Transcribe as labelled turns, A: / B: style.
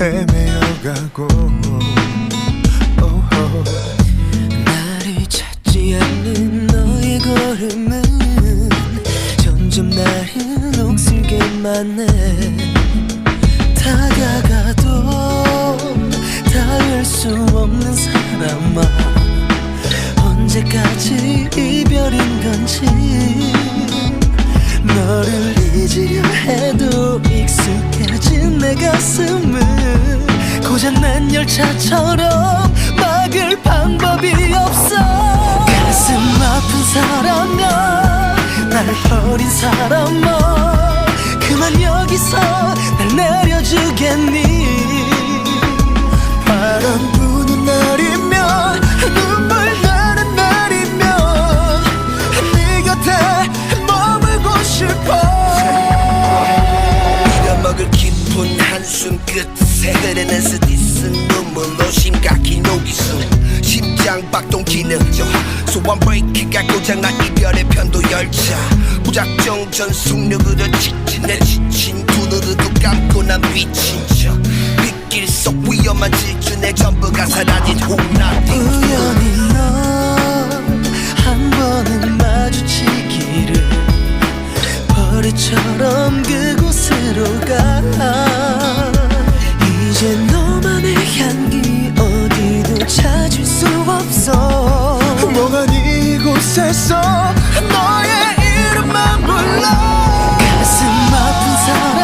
A: 헤매어 가고. 오호.
B: 나를 찾지 않는 너의 걸음은 점점 나를 녹슬게 만해 다가가도 닿을 수 없는 사람아. 언제까지 이별인 건지 너를 잊으려 해도 익숙해진 내 가슴은 고장난 열차처럼 막을 방법이 없어. 가슴 아픈 사람아 날 버린 사람아 그만 여기서 날 내려주겠니
C: 끝에 흐르는 스디슨 눈물로 심각히 녹이숨 심장 박동 기능 저하 소원 브레이크가 고장난 이별의 편도 열차. 무작정 전속력으로 직진 내 지친 두 눈으로 감고 난 미친 척. 빗길 속 위험한 질주 내 전부가 사라진 홍나디
B: 우연히 널한 번은 너의 이름만 불러. 가슴 아픈 사람.